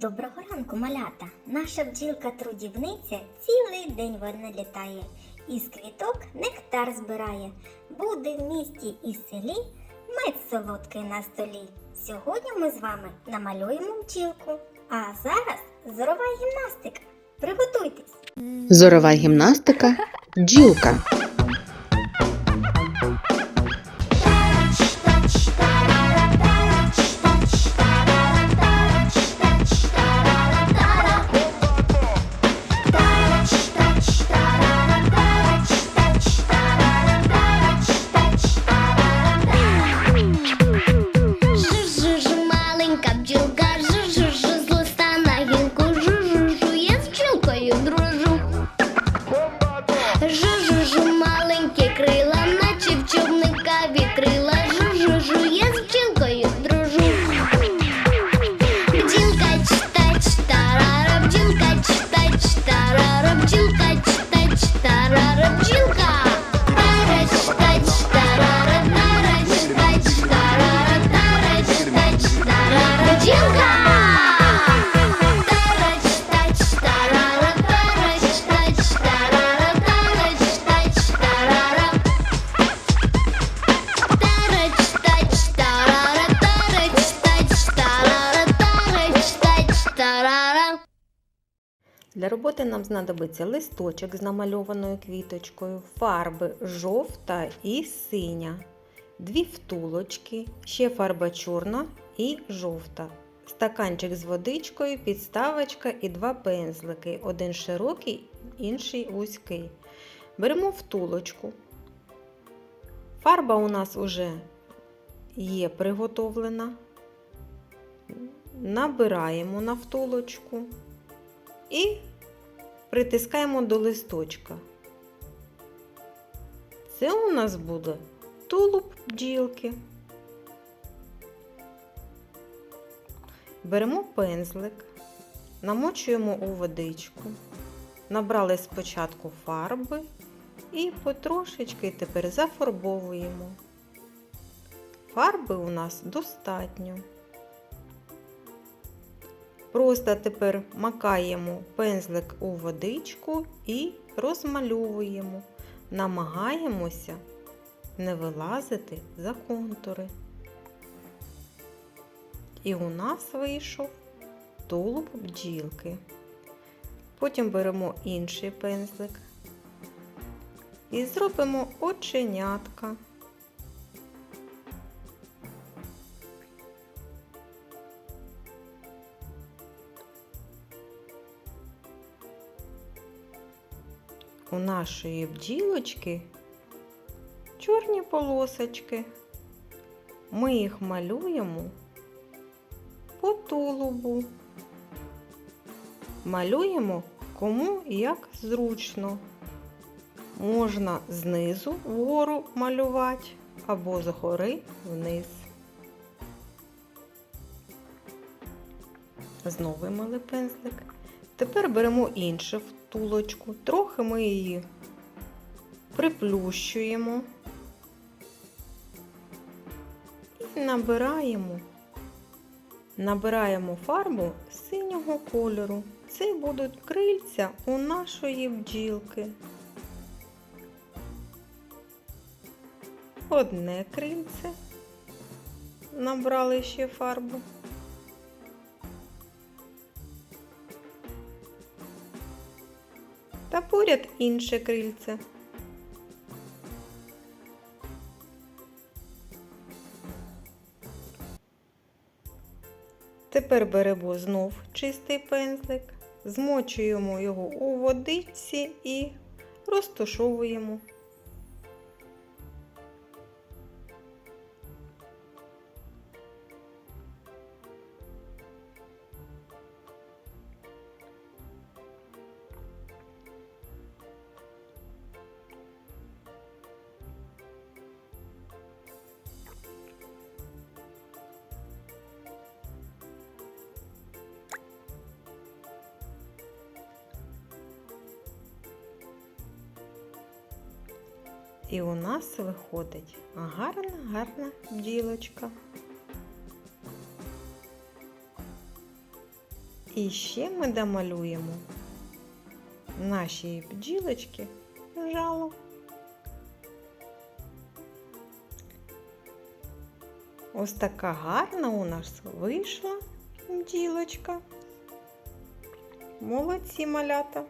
Доброго ранку, малята! Наша бджілка-трудівниця цілий день вона літає, із квіток нектар збирає. Буде в місті і селі мед солодкий на столі. Сьогодні ми з вами намалюємо бджілку. А зараз зорова гімнастика. Приготуйтесь! Зорова гімнастика бджілка. Je Для роботи нам знадобиться листочок з намальованою квіточкою, фарби жовта і синя, дві втулочки, ще фарба чорна і жовта, стаканчик з водичкою, підставочка і два пензлики, один широкий, інший вузький. Беремо втулочку. Фарба у нас вже є приготовлена. Набираємо на втулочку і притискаємо до листочка. Це у нас буде тулуб бджілки. Беремо пензлик, намочуємо у водичку, набрали спочатку фарби і потрошечки тепер зафарбовуємо. Фарби у нас достатньо. Просто тепер макаємо пензлик у водичку і розмальовуємо. Намагаємося не вилазити за контури. І у нас вийшов тулуб бджілки. Потім беремо інший пензлик і зробимо оченятка. У нашої бджілочки чорні полосочки. Ми їх малюємо по тулубу. Малюємо кому як зручно. Можна знизу вгору малювати або згори вниз. Знову вимили пензлик. Тепер беремо іншу втулочку, трохи ми її приплющуємо і набираємо, набираємо фарбу синього кольору. Це будуть крильця у нашої бджілки. Одне крильце, набрали ще фарбу. Та поряд інше крильце. Тепер беремо знов чистий пензлик, змочуємо його у водичці і розташовуємо. І у нас виходить гарна, гарна бджілочка. І ще ми домалюємо нашій бджілочки жало. Ось така гарна у нас вийшла бджілочка. Молодці малята.